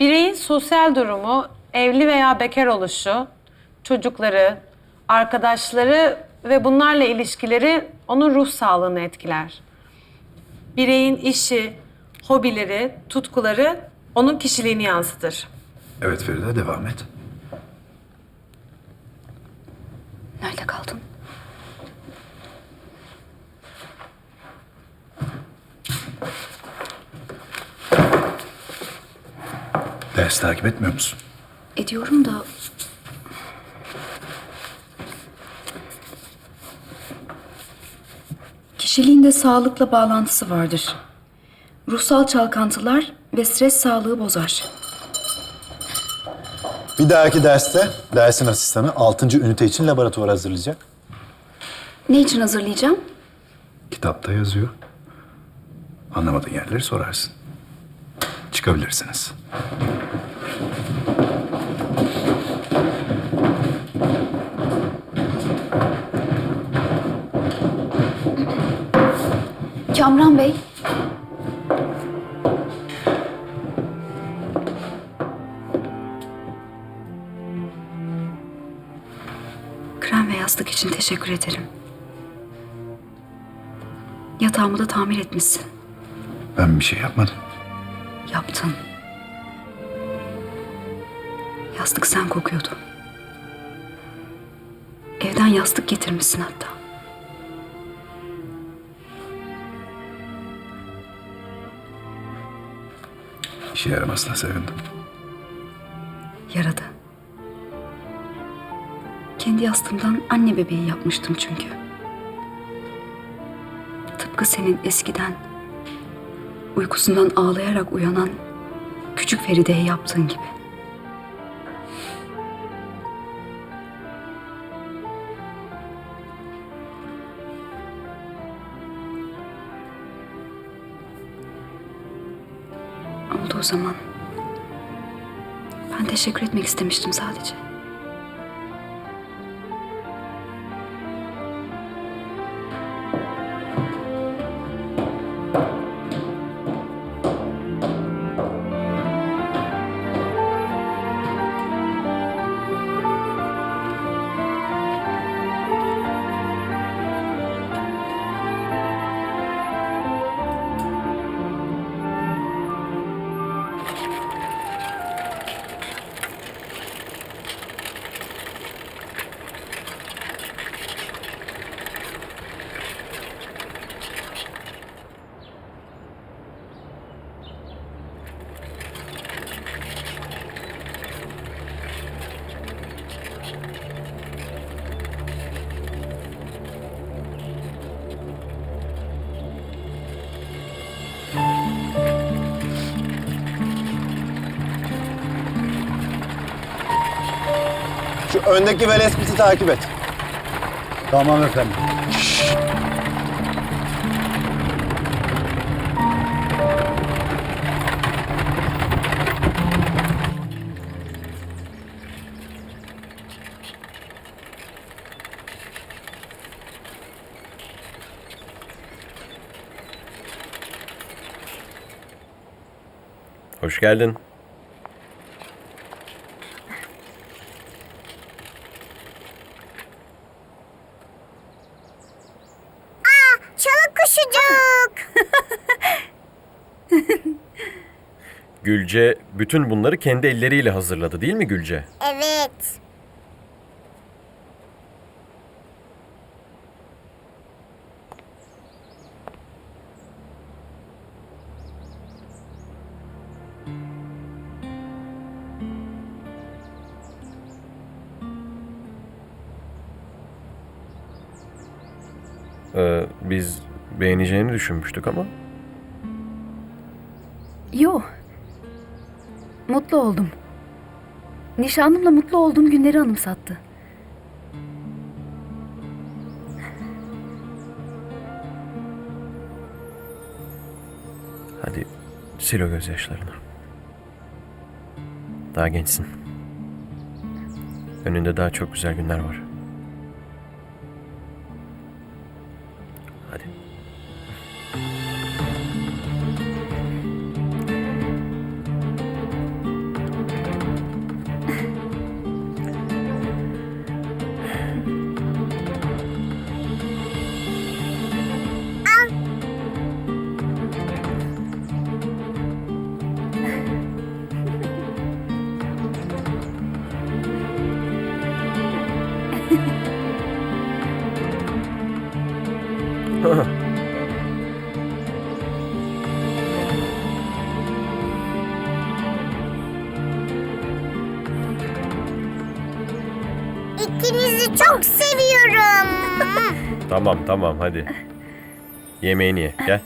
Bireyin sosyal durumu, evli veya bekar oluşu, çocukları, arkadaşları ve bunlarla ilişkileri onun ruh sağlığını etkiler. Bireyin işi, hobileri, tutkuları onun kişiliğini yansıtır. Evet Feride devam et. Ders takip etmiyor musun? Ediyorum da... Kişiliğinde sağlıkla bağlantısı vardır. Ruhsal çalkantılar ve stres sağlığı bozar. Bir dahaki derste dersin asistanı 6. ünite için laboratuvar hazırlayacak. Ne için hazırlayacağım? Kitapta yazıyor. Anlamadığın yerleri sorarsın. Çıkabilirsiniz. Kamran Bey. Krem ve yastık için teşekkür ederim. Yatağımı da tamir etmişsin. Ben bir şey yapmadım. Yaptın. Yastık sen kokuyordu. Evden yastık getirmişsin hatta. İşe yaramasına sevindim. Yaradı. Kendi yastığımdan anne bebeği yapmıştım çünkü. Tıpkı senin eskiden uykusundan ağlayarak uyanan küçük Feride'ye yaptığın gibi. O zaman. Ben teşekkür etmek istemiştim sadece. Şu öndeki velespiti takip et. Tamam efendim. Hoş geldin. Kuşucuk. Gülce bütün bunları kendi elleriyle hazırladı değil mi Gülce? Evet. Ee, biz beğeneceğini düşünmüştük ama. Yo. Mutlu oldum. Nişanlımla mutlu olduğum günleri anımsattı. Hadi sil o gözyaşlarını. Daha gençsin. Önünde daha çok güzel günler var. Hadi. Huh. çok seviyorum. tamam tamam hadi. Yemeğini ye gel.